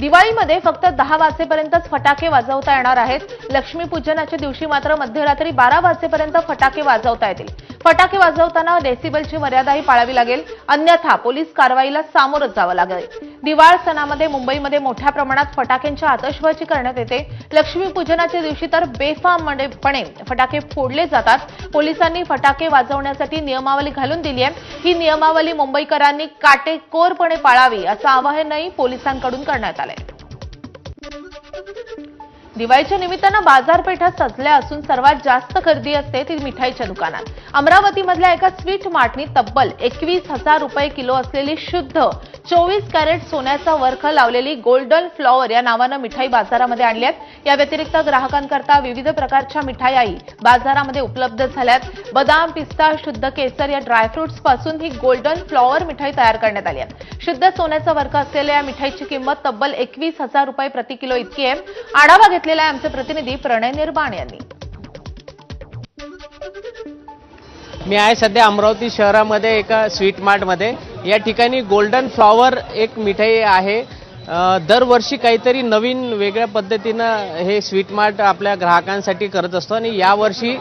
दिवाळीमध्ये फक्त दहा वाजेपर्यंतच फटाके वाजवता येणार आहेत. लक्ष्मीपूजनाच्या दिवशी मात्र मध्यरात्री बारा वाजेपर्यंत फटाके वाजवता येतील. फटाके वाजवताना डेसिबलची मर्यादाही पाळावी लागेल. अन्यथा पोलीस कारवाईला सामोरं जावं लागेल. दिवाळ सणामध्ये मुंबईमध्ये मोठ्या प्रमाणात फटाक्यांची आतषबाजी करण्यात येते. लक्ष्मीपूजनाच्या दिवशी तर बेफामपणे फटाके फोडले जातात. पोलिसांनी फटाके वाजवण्यासाठी नियमावली घालून दिली आहे. ही नियमावली मुंबईकरांनी काटेकोरपणे पाळावी असं आवाहनही पोलिसांकडून करण्यात आलंय. दिवाळीच्या निमित्तानं बाजारपेठा सजल्या असून सर्वात जास्त गर्दी असते ती मिठाईच्या दुकानात. अमरावतीमधल्या एका स्वीट मार्टनी तब्बल एकवीस हजार रुपये किलो असलेली शुद्ध चोवीस कॅरेट सोन्याचा वर्ख लावलेली गोल्डन फ्लॉवर या नावानं मिठाई बाजारामध्ये आणली आहेत. या व्यतिरिक्त ग्राहकांकरता विविध प्रकारच्या मिठाई बाजारामध्ये उपलब्ध झाल्यात. बदाम पिस्ता शुद्ध केसर या ड्रायफ्रुट्सपासून ही गोल्डन फ्लॉवर मिठाई तयार करण्यात आली आहे शुद्ध सोन्याचा वर्ख असलेल्या या मिठाईची किंमत तब्बल एकवीस हजार रुपये प्रति किलो इतकी आहे. आढावा घेतला घातलेला आहे आमचे प्रतिनिधी प्रणय निर्माण यांनी. मी आहे सध्या अमरावती शहरामध्ये एका स्वीट मार्टमध्ये. या ठिकाणी गोल्डन फ्लॉवर एक मिठाई आहे. दरवर्षी काहीतरी नवीन वेगळ्या पद्धतीनं हे स्वीट मार्ट आपल्या ग्राहकांसाठी करत असतो आणि यावर्षी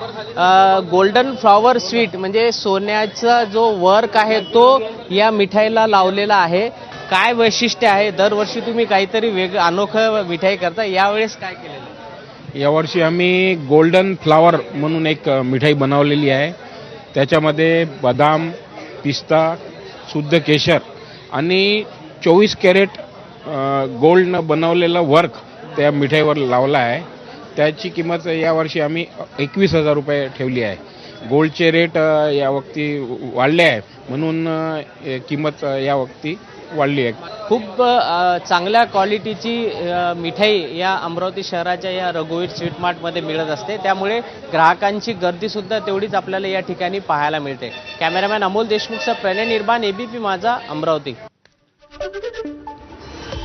गोल्डन फ्लॉवर स्वीट म्हणजे सोन्याचा जो वर्क आहे तो या मिठाईला लावलेला आहे. काय वैशिष्ट्य आहे? दरवर्षी तुम्ही काहीतरी वेग अनोखं मिठाई करता. यावेळेस काय केलेलं आहे? यावर्षी आम्ही गोल्डन फ्लावर म्हणून एक अ, मिठाई बनवलेली आहे. त्याच्यामध्ये बदाम पिस्ता शुद्ध केशर आणि चोवीस कॅरेट गोल्डनं बनवलेलं वर्क त्या मिठाईवर लावला आहे. त्याची किंमत यावर्षी आम्ही एकवीस हजार रुपये ठेवली आहे. गोल्डचे रेट या वक्ती वाढले आहे. म्हणून अ, किंमत या वक्ती वाढली आहे. खूप चांगल्या क्वालिटीची मिठाई या अमरावती शहराच्या या रघुवीर स्वीट मार्टमध्ये मिळत असते. त्यामुळे ग्राहकांची गर्दी सुद्धा तेवढीच आपल्याला या ठिकाणी पाहायला मिळते. कॅमेरामॅन अमोल देशमुखचा प्रणय निर्माण एबीपी माझा अमरावती.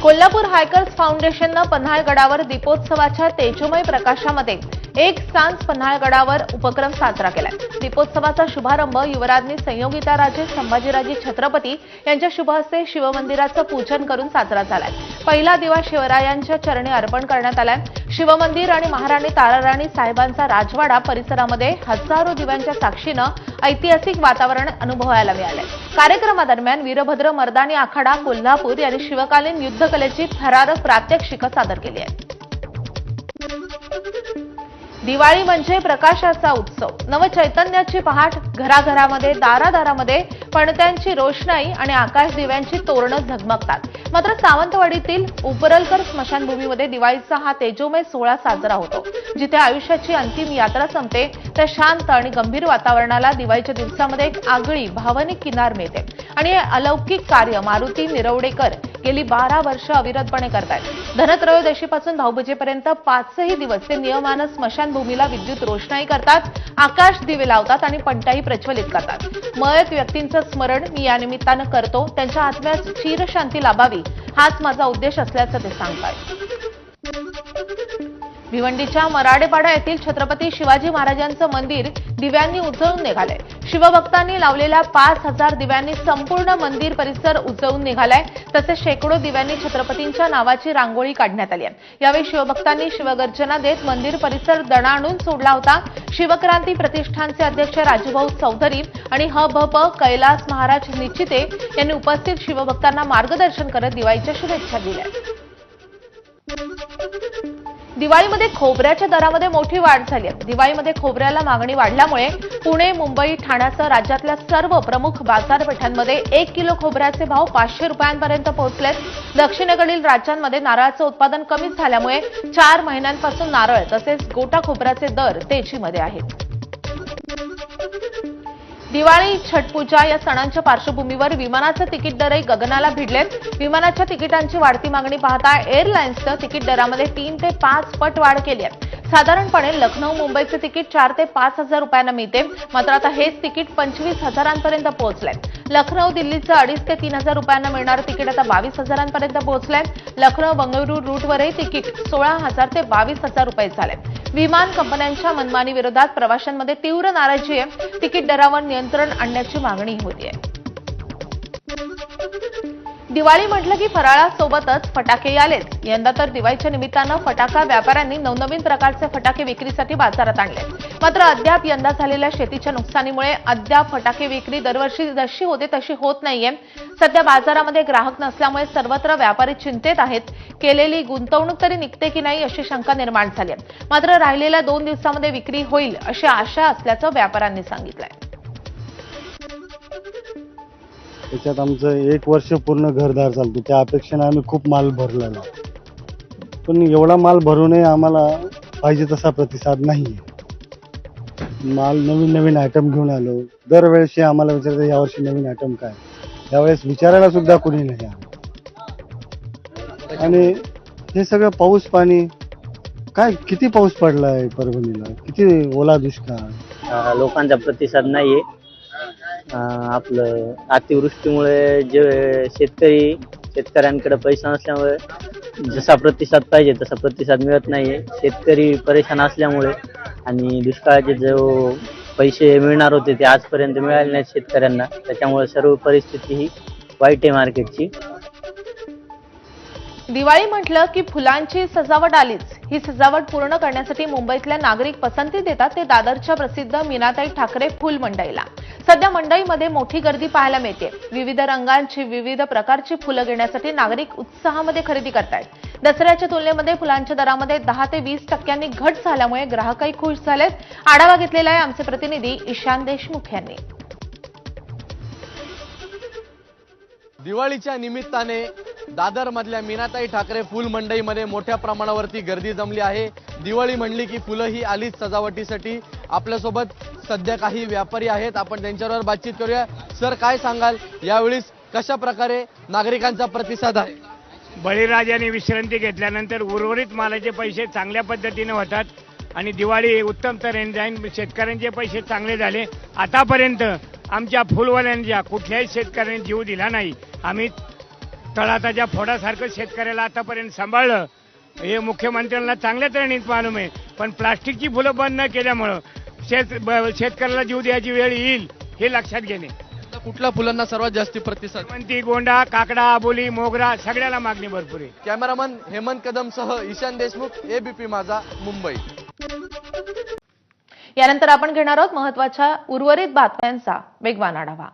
कोल्हापूर हायकर्स फाउंडेशननं पन्हाळगडावर दीपोत्सवाच्या तेजोमय प्रकाशामध्ये एक सांज पन्हाळगडावर उपक्रम साजरा केलाय. दीपोत्सवाचा शुभारंभ युवराज्ञी संयोगिताराजे संभाजीराजे छत्रपती यांच्या शुभ हस्ते शिवमंदिराचं पूजन करून साजरा झालाय. पहिला दिवा शिवरायांच्या चरणी अर्पण करण्यात आलाय. शिवमंदिर आणि महाराणी ताराराणी साहेबांचा राजवाडा परिसरामध्ये हजारो दिव्यांच्या साक्षीनं ऐतिहासिक वातावरण अनुभवायला मिळालंय. कार्यक्रमादरम्यान वीरभद्र मर्दानी आखाडा कोल्हापूर यांनी शिवकालीन युद्धकलेची थरारक प्रात्यक्षिकं सादर केली आहेत. दिवाळी म्हणजे प्रकाशाचा उत्सव. नवचैतन्याची पहाट घराघरामध्ये दारादारामध्ये पणत्यांची रोषणाई आणि आकाश दिव्यांची तोरणं झगमगतात. मात्र सावंतवाडीतील उपरलकर स्मशानभूमीमध्ये दिवाळीचा हा तेजोमय सोहळा साजरा होतो. जिथे आयुष्याची अंतिम यात्रा संपते त्या शांत आणि गंभीर वातावरणाला दिवाळीच्या दिवसामध्ये एक आगळी भावनिक किनार मिळते. आणि हे अलौकिक कार्य मारुती निरवडेकर गेली बारा वर्ष अविरतपणे करतायत. धनत्रयोदशीपासून भाऊबीजेपर्यंत पाचही दिवस ते नियमानं स्मशानभूमीला विद्युत रोषणाई करतात आकाश दिवे लावतात आणि पणत्याही प्रज्वलित करतात. मयत व्यक्तींचं स्मरण मी या निमित्तानं करतो. त्यांच्या आत्म्यास चिरशांती लाभावी हाच माझा उद्देश असल्याचं ते सांगतायत. भिवंडीच्या मराडेपाडा येथील छत्रपती शिवाजी महाराजांचं मंदिर दिव्यांनी उजळून निघालंय. शिवभक्तांनी लावलेल्या पाच हजार दिव्यांनी संपूर्ण मंदिर परिसर उजळून निघालाय. तसेच शेकडो दिव्यांनी छत्रपतींच्या नावाची रांगोळी काढण्यात आली आहे. यावेळी शिवभक्तांनी शिवगर्जना देत मंदिर परिसर दणाणून सोडला होता. शिवक्रांती प्रतिष्ठानचे अध्यक्ष राजूभाऊ चौधरी आणि ह भ प कैलास महाराज निश्चिते यांनी उपस्थित शिवभक्तांना मार्गदर्शन करत दिवाळीच्या शुभेच्छा दिल्या. दिवाळीमध्ये खोबऱ्याच्या दरामध्ये मोठी वाढ झाली आहे. दिवाळीमध्ये खोबऱ्याला मागणी वाढल्यामुळे पुणे मुंबई ठाण्यासह राज्यातल्या सर्व प्रमुख बाजारपेठांमध्ये एक किलो खोबऱ्याचे भाव पाचशे रुपयांपर्यंत पोहोचले दक्षिणेकडील राज्यांमध्ये नारळाचं उत्पादन कमी झाल्यामुळे चार महिन्यांपासून नारळ तसेच गोटा खोबऱ्याचे दर तेजीमध्ये आहेत. दिवाळी छटपूजा या सणांच्या पार्श्वभूमीवर विमानाचे तिकीट दरही गगनाला भिडलेत विमानाच्या तिकिटांची वाढती मागणी पाहता एअरलाइन्सनं तिकीट दरामध्ये तीन ते पाच पट वाढ केली आहे. साधारणपणे लखनौ मुंबईचे तिकीट चार ते पाच हजार रुपयांना मिळते. मात्र आता हेच तिकीट पंचवीस हजारांपर्यंत पोहोचलंय. लखनौ दिल्लीचं अडीच ते तीन हजार रुपयांना मिळणारं तिकीट आता बावीस हजारांपर्यंत पोहोचलंय. लखनौ बंगळुरू रूटवरही तिकीट सोळा हजार ते बावीस हजार रुपये झाले विमान कंपन्यांच्या मनमानी विरोधात प्रवाशांमध्ये तीव्र नाराजी आहे. तिकीट दरावर नियंत्रण आणण्याची मागणी होती आहे दिवाळी म्हटलं की फराळासोबतच फटाके आलेच यंदा तर दिवाळीच्या निमित्तानं फटाका व्यापाऱ्यांनी नवनवीन प्रकारचे फटाके विक्रीसाठी बाजारात आणले मात्र अद्याप यंदा झालेल्या शेतीच्या नुकसानीमुळे अद्याप फटाके विक्री दरवर्षी जशी होते तशी होत नाहीये. सध्या बाजारामध्ये ग्राहक नसल्यामुळे सर्वत्र व्यापारी चिंतेत आहेत. केलेली गुंतवणूक तरी निघते की नाही अशी शंका निर्माण झाली आहे. मात्र राहिलेल्या दोन दिवसामध्ये विक्री होईल अशी आशा असल्याचं व्यापाऱ्यांनी सांगितलंय. त्याच्यात आमचं एक वर्ष पूर्ण घरदार चालतो. त्या अपेक्षेने आम्ही खूप माल भरलेला. पण एवढा माल भरूनही आम्हाला पाहिजे तसा प्रतिसाद नाही माल नवीन नवीन आयटम घेऊन आलो. दरवेळेशी आम्हाला विचारतं यावर्षी नवीन आयटम काय? यावेळेस विचारायला सुद्धा कोणी नाही आणि हे सगळं पाऊस पाणी काय किती पाऊस पडलाय परभणीला? किती ओला दुष्काळ? लोकांचा प्रतिसाद नाहीये. आहे आपलं अतिवृष्टीमुळे जे शेतकरी शेतकऱ्यांकडे पैसा नसल्यामुळे जसा प्रतिसाद पाहिजे तसा प्रतिसाद मिळत नाहीये. शेतकरी परेशान असल्यामुळे आणि दुष्काळाचे जो पैसे मिळणार होते ते आजपर्यंत मिळाले नाहीत शेतकऱ्यांना. त्याच्यामुळे सर्व परिस्थिती ही वाईट आहे मार्केटची. दिवाळी म्हटलं की फुलांची सजावट आलीच. ही सजावट पूर्ण करण्यासाठी मुंबईतल्या नागरिक पसंती देतात ते दादरच्या प्रसिद्ध मीनाताई ठाकरे फुल मंडईला. सध्या मंडईमध्ये मोठी गर्दी पाहायला मिळते विविध रंगांची विविध प्रकारची फुलं घेण्यासाठी नागरिक उत्साहामध्ये खरेदी करतायत. दसऱ्याच्या तुलनेमध्ये फुलांच्या दरामध्ये दहा ते वीस टक्क्यांनी घट झाल्यामुळे ग्राहकही खुश झालेत. आढावा घेतलेला आहे आमचे प्रतिनिधी ईशान देशमुख यांनी. दिवाळीच्या निमित्ताने दादरमधल्या मीनाताई ठाकरे फुल मंडईमध्ये मोठ्या प्रमाणावरती गर्दी जमली आहे. दिवाळी म्हणली की फुलं ही आलीच सजावटीसाठी. आपल्यासोबत सध्या काही व्यापारी आहेत. आपण त्यांच्यावर बातचीत करूया. सर काय सांगाल? यावेळीस कशा प्रकारे नागरिकांचा प्रतिसाद आहे? बळीराजाने विश्रांती घेतल्यानंतर उर्वरित मालाचे पैसे चांगल्या पद्धतीने होतात आणि दिवाळी उत्तम तऱ्हेने जाईन. शेतकऱ्यांचे पैसे चांगले झाले. आतापर्यंत आमच्या फुलवाल्यांच्या कुठल्याही शेतकऱ्यांनी जीव दिला नाही. आम्ही तळाताच्या फोडासारखं शेतकऱ्याला आतापर्यंत सांभाळलं. हे मुख्यमंत्र्यांना चांगल्या तऱ्हेने मालूम आहे. पण प्लास्टिकची फुलं बंद न केल्यामुळं शेत शेतकऱ्याला जीव द्यायची वेळ येईल हे लक्षात घेणे. कुठल्या फुलांना सर्वात जास्ती प्रतिसाद? म्हणती गोंडा काकडा आबोली मोगरा सगळ्याला मागणी भरपूर आहे. कॅमेरामन हेमंत कदमसह ईशान देशमुख एबीपी माझा मुंबई. यानंतर आपण घेणार आहोत महत्त्वाच्या उर्वरित बातम्यांचा वेगवान आढावा.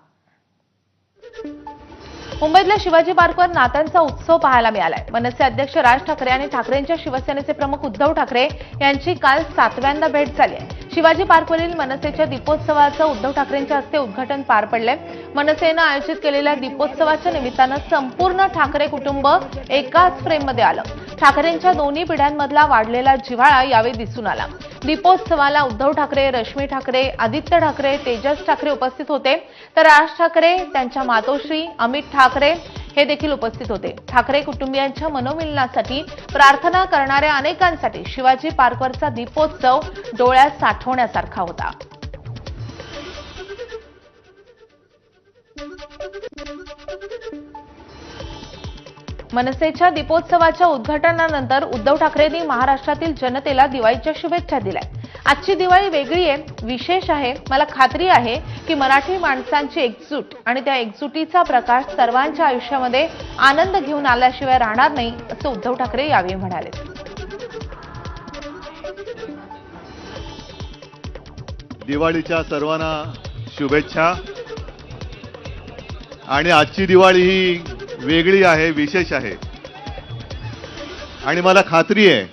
मुंबईतल्या शिवाजी पार्कवर नात्यांचा उत्सव पाहायला मिळालाय. मनसे अध्यक्ष राज ठाकरे आणि ठाकरेंच्या शिवसेनेचे प्रमुख उद्धव ठाकरे यांची काल सातव्यांदा भेट झाली आहे. शिवाजी पार्कवरील मनसेच्या दीपोत्सवाचं उद्धव ठाकरेंच्या हस्ते उद्घाटन पार पडलंय. मनसेनं आयोजित केलेल्या दीपोत्सवाच्या निमित्तानं संपूर्ण ठाकरे कुटुंब एकाच फ्रेममध्ये आलं. ठाकरेंच्या दोन्ही पिढ्यांमधला वाढलेला जिव्हाळा यावेळी दिसून आला. दीपोत्सवाला उद्धव ठाकरे रश्मी ठाकरे आदित्य ठाकरे तेजस ठाकरे उपस्थित होते. तर राज ठाकरे त्यांच्या मातोश्री अमित ठाकरे हे देखील उपस्थित होते. ठाकरे कुटुंबियांच्या मनोमिलनासाठी प्रार्थना करणाऱ्या अनेकांसाठी शिवाजी पार्कवरचा दीपोत्सव डोळ्यात साठवण्यासारखा होता. मनसेच्या दीपोत्सवाच्या उद्घाटनानंतर उद्धव ठाकरेंनी महाराष्ट्रातील जनतेला दिवाळीच्या शुभेच्छा दिल्या. आजची दिवाळी वेगळी आहे विशेष आहे. मला खात्री आहे की मराठी माणसांची एकजूट आणि त्या एकजुटीचा प्रकाश सर्वांच्या आयुष्यामध्ये आनंद घेऊन आल्याशिवाय राहणार नाही असं उद्धव ठाकरे यावेळी म्हणाले. दिवाळीच्या सर्वांना शुभेच्छा. आणि आजची दिवाळी ही वेगळी आहे विशेष आहे. आणि मला खात्री आहे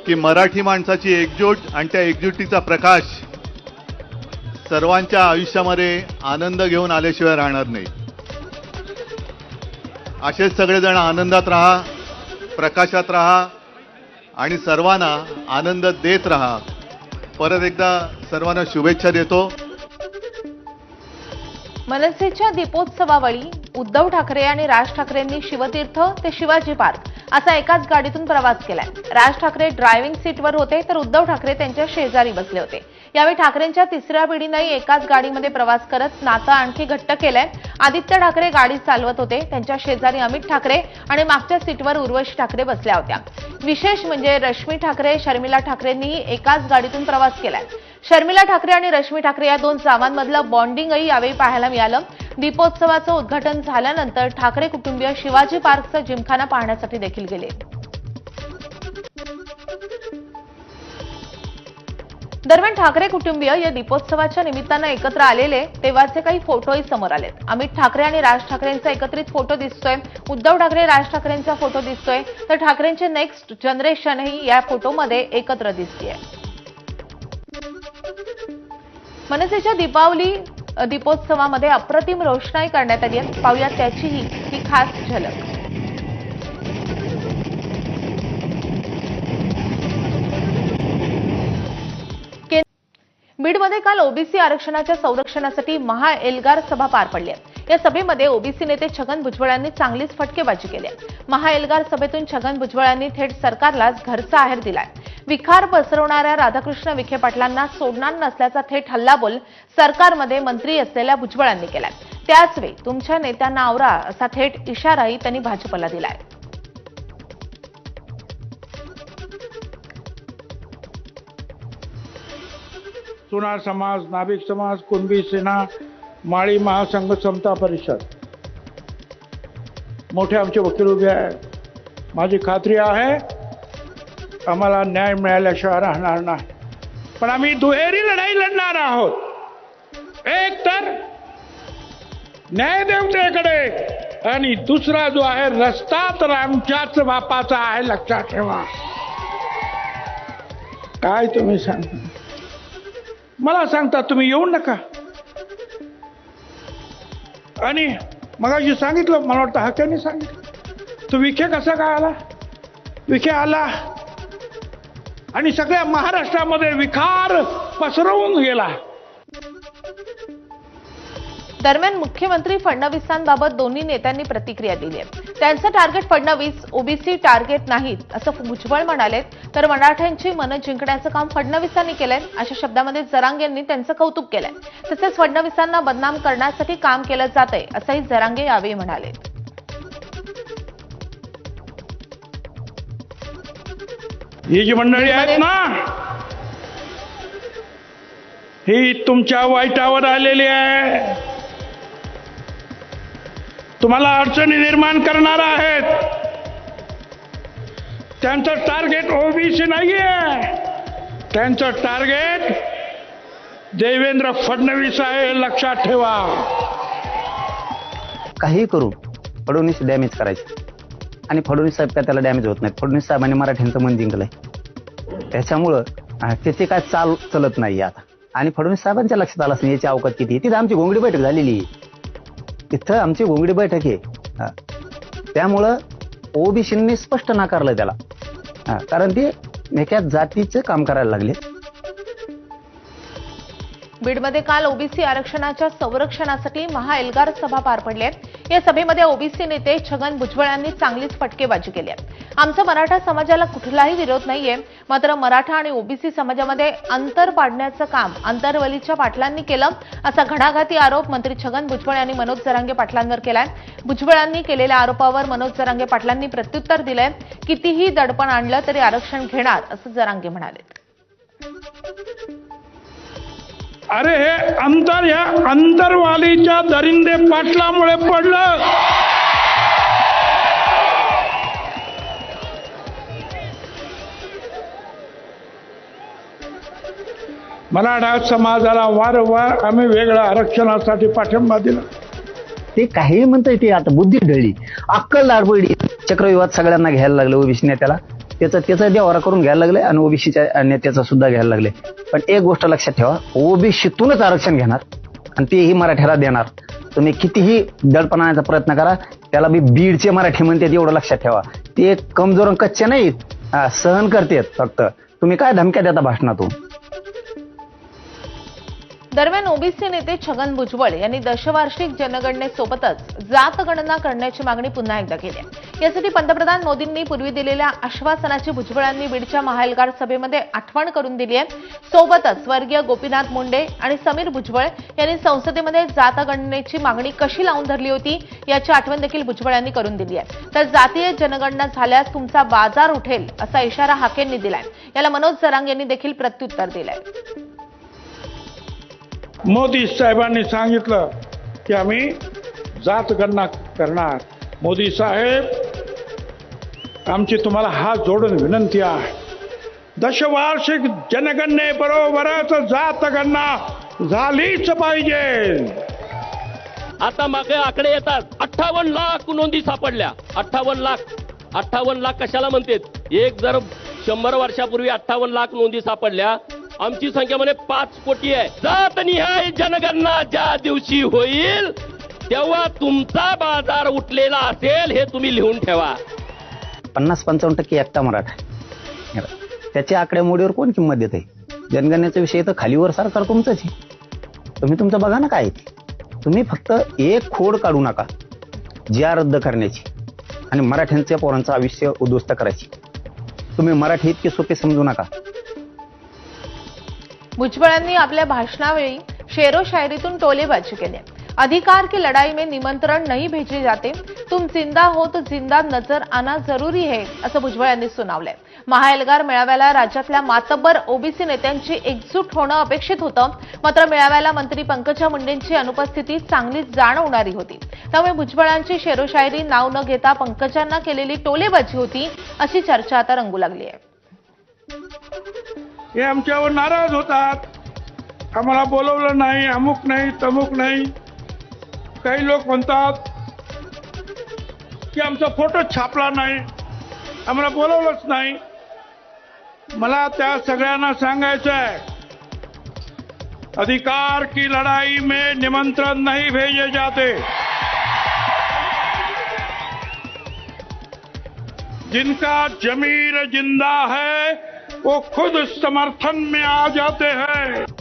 की मराठी माणसाची एकजूट आणि त्या एकजुटीचा प्रकाश सर्वांच्या आयुष्यामध्ये आनंद घेऊन आल्याशिवाय राहणार नाही. असेच सगळेजण आनंदात राहा प्रकाशात राहा आणि सर्वांना आनंद देत राहा. परत एकदा सर्वांना शुभेच्छा देतो. मनसेच्या दीपोत्सवावेळी उद्धव ठाकरे आणि राज ठाकरेंनी शिवतीर्थ ते शिवाजी पार्क असा एकाच गाडीतून प्रवास केलाय. राज ठाकरे ड्रायव्हिंग सीटवर होते तर उद्धव ठाकरे त्यांच्या शेजारी बसले होते. यावेळी ठाकरेंच्या तिसऱ्या पिढीनंही एकाच गाडीमध्ये प्रवास करत नातं आणखी घट्ट केलंय. आदित्य ठाकरे गाडी चालवत होते त्यांच्या शेजारी अमित ठाकरे आणि मागच्या सीटवर उर्वशी ठाकरे बसल्या होत्या. विशेष म्हणजे रश्मी ठाकरे शर्मिला ठाकरेंनीही एकाच गाडीतून प्रवास केलाय. शर्मिला ठाकरे आणि रश्मी ठाकरे या दोन जावांमधलं बॉन्डिंगही यावेळी पाहायला मिळालं. दीपोत्सवाचं उद्घाटन झाल्यानंतर ठाकरे कुटुंबीय शिवाजी पार्कचा जिमखाना पाहण्यासाठी देखील गेले. दरम्यान ठाकरे कुटुंबीय या दीपोत्सवाच्या निमित्तानं एकत्र आलेले तेव्हाचे काही फोटोही समोर आलेत. अमित ठाकरे आणि राज ठाकरेंचा एकत्रित फोटो दिसतोय. उद्धव ठाकरे राज ठाकरेंचा फोटो दिसतोय. तर ठाकरेंचे नेक्स्ट जनरेशनही या फोटोमध्ये एकत्र दिसतीये. मनसेच्या दीपावली दीपोत्सवामध्ये अप्रतिम रोषणाई करण्यात आली आहे. पाहूया त्याचीही ही खास झलक. बीडमध्ये काल ओबीसी आरक्षणाच्या संरक्षणासाठी महा एल्गार सभा पार पडली आहे. या सभेमध्ये ओबीसी नेते छगन भुजबळांनी चांगलीच फटकेबाजी केली महाएल्गार सभेतून छगन भुजबळांनी थेट सरकारलाच घरचा आहेर दिलाय. विखार पसरवणाऱ्या राधाकृष्ण विखे पाटलांना सोडणार नसल्याचा थेट हल्लाबोल सरकारमध्ये मंत्री असलेल्या भुजबळांनी केलाय. त्याचवेळी तुमच्या नेत्यांना आवरा असा थेट इशाराही त्यांनी भाजपला दिलाय. सुनार समाज नाभिक समाज कुणबी सेना माळी महासंघ समता परिषद. मोठे आमचे वकील उभे आहे माझी खात्री आहे आम्हाला न्याय मिळाल्याशिवाय राहणार नाही. पण आम्ही दुहेरी लढाई लढणार आहोत. एक तर न्यायदेवतेकडे आणि दुसरा जो आहे रस्ता तर आमच्याच बापाचा आहे लक्षात ठेवा. काय तुम्ही सांग मला सांगता तुम्ही येऊ नका. आणि मगाशी सांगितलं मला वाटतं हक्याने सांगितलं. तो विखे कसा काय आला? विखे आला आणि सगळ्या महाराष्ट्रामध्ये विखार पसरवून गेला. दरम्यान मुख्यमंत्री फडणवीसांबाबत दोन्ही नेत्यांनी प्रतिक्रिया दिली आहे. त्यांचं टार्गेट फडणवीस ओबीसी टार्गेट नाहीत असं भुजबळ म्हणालेत. तर मराठ्यांची मनं जिंकण्याचं काम फडणवीसांनी केलंय. अशा शब्दामध्ये जरांगे यांनी त्यांचं कौतुक केलंय. तसेच फडणवीसांना बदनाम करण्यासाठी काम केलं जात आहे असंही जरांगे यावेळी म्हणाले ही जी मंडळी आहेत ना ही तुमच्या वाईटावर आलेली आहे. तुम्हाला अडचणी निर्माण करणार आहेत. त्यांचं टार्गेट ओबीसी नाहीये. त्यांचं टार्गेट देवेंद्र फडणवीस आहे लक्षात ठेवा. काही करू फडणवीस डॅमेज करायचे. आणि फडणवीस साहेब काय त्याला डॅमेज होत नाही फडणवीस साहेबांनी मराठ्यांचं मन जिंकलंय. त्याच्यामुळं तिथे त्याची काय चाल चलत नाही आता. आणि फडणवीस साहेबांच्या लक्षात आलं असं याची अवकात किती आहे. तिथं आमची घोंगडी बैठक झालेली इथं तिथं आमची घोंगडी बैठक आहे. हा. त्यामुळं ओबीसींनी स्पष्ट नाकारलं त्याला. हा, कारण ते एका जातीचं काम करायला लागले. बीडमध्ये काल ओबीसी आरक्षणाच्या संरक्षणासाठी महा एल्गार सभा पार पडली आहे. या सभेमध्ये ओबीसी नेते छगन भुजबळ यांनी चांगलीच फटकेबाजी केली आहे. आमचा मराठा समाजाला कुठलाही विरोध नाहीये. मात्र मराठा आणि ओबीसी समाजामध्ये अंतर पाडण्याचं काम अंतरवलीच्या पाटलांनी केलं असा घणाघाती आरोप मंत्री छगन भुजबळ यांनी मनोज जरांगे पाटलांवर केलाय. भुजबळांनी केलेल्या आरोपावर मनोज जरांगे पाटलांनी प्रत्युत्तर दिलंय. कितीही दडपण आणलं तरी आरक्षण घेणार असं जरांगे म्हणाले. अरे हे अंतर या अंतरवालीच्या दरिंदे पाटलामुळे पडलं. मराठा समाजाला वारंवार आम्ही वेगळ्या आरक्षणासाठी पाठिंबा दिला. ते काही म्हणता ते आता बुद्धी ढळली अक्कल दाडबडी चक्रविवाद सगळ्यांना घ्यायला लागलं ओबीसी नेत्याला. त्याचा त्याचा देवारा करून घ्यायला लागले आणि ओबीसीच्या नेत्याचा सुद्धा घ्यायला लागले. पण एक गोष्ट लक्षात ठेवा ओबीसीतूनच आरक्षण घेणार आणि तेही मराठ्याला देणार. तुम्ही कितीही दडपण प्रयत्न करा त्याला बी बीडचे मराठी म्हणतात एवढं लक्षात ठेवा. ते कमजोर आणि कच्चे नाहीत. हा, सहन करतेत फक्त. तुम्ही काय धमक्या देता भाषणातून? दरम्यान ओबीसी नेते छगन भुजबळ यांनी दशवार्षिक जनगणनेसोबतच जात गणना करण्याची मागणी पुन्हा एकदा केली आहे. यासाठी पंतप्रधान मोदींनी पूर्वी दिलेल्या आश्वासनाची भुजबळांनी बीडच्या महाएलगार सभेमध्ये आठवण करून दिली आहे. सोबतच स्वर्गीय गोपीनाथ मुंडे आणि समीर भुजबळ यांनी संसदेमध्ये जात गणनेची मागणी कशी लावून धरली होती याची आठवण देखील भुजबळ यांनी करून दिली आहे. तर जातीय जनगणना झाल्यास तुमचा बाजार उठेल असा इशारा हाकेंनी दिलाय. याला मनोज जरांग यांनी देखील प्रत्युत्तर दिलंय. मोदी साहेबांनी सांगितलं की आम्ही जात गणना करणार. मोदी साहेब आमची तुम्हाला हात जोडून विनंती आहे. दशवार्षिक जनगणनेबरोबरच जात गणना झालीच पाहिजे. आता मागे आकडे येतात. अठ्ठावन्न लाख नोंदी सापडल्या. अठ्ठावन्न लाख अठ्ठावन्न लाख कशाला म्हणतात? एक जर शंभर वर्षापूर्वी अठ्ठावन्न लाख नोंदी सापडल्या आमची संख्या म्हणे पाच कोटी आहे. जात निहाय जनगणना ज्या दिवशी होईल तेव्हा तुमचा बाजार उठलेला असेल हे तुम्ही लिहून ठेवा. पन्नास पंचावन्न टक्के एकटा मराठा त्याच्या आकडेमोडीवर कोण किंमत देत आहे जनगणनेचा विषय तर खालीवर सरकार तुमचंच आहे. तुम्ही तुमचं बघा ना काय तुम्ही फक्त एक खोड काढू नका. जिया रद्द करण्याची आणि मराठ्यांच्या पोरांचं आयुष्य उद्ध्वस्त करायची. तुम्ही मराठी इतके सोपे समजू नका. भुजबळांनी आपल्या भाषणावेळी शेरो शायरीतून टोलेबाजी केली. अधिकार की लढाई में निमंत्रण नहीं भेजे जाते. तुम जिंदा हो तो जिंदा नजर आना जरुरी है असं भुजबळ यांनी सुनावलंय. महाएल्गार मेळाव्याला राज्यातल्या मातब्बर ओबीसी नेत्यांची एकजूट होणं अपेक्षित होतं. मात्र मेळाव्याला मंत्री पंकजा मुंडेंची अनुपस्थिती चांगलीच जाणवणारी होती. त्यामुळे भुजबळांची शेरोशायरी नाव न घेता पंकजांना केलेली टोलेबाजी होती अशी चर्चा आता रंगू लागली आहे. हे आमच्यावर नाराज होतात. आम्हाला बोलवलं नाही अमुक नाही तमुक नाही. काही लोक म्हणतात की आमचा फोटो छापला नाही आम्हाला बोलवलंच नाही. मला त्या सगळ्यांना सांगायचं आहे अधिकार की लड़ाई में निमंत्रण नहीं भेजे जाते. जिनका जमीर जिंदा है वो खुद समर्थन में आ जाते हैं।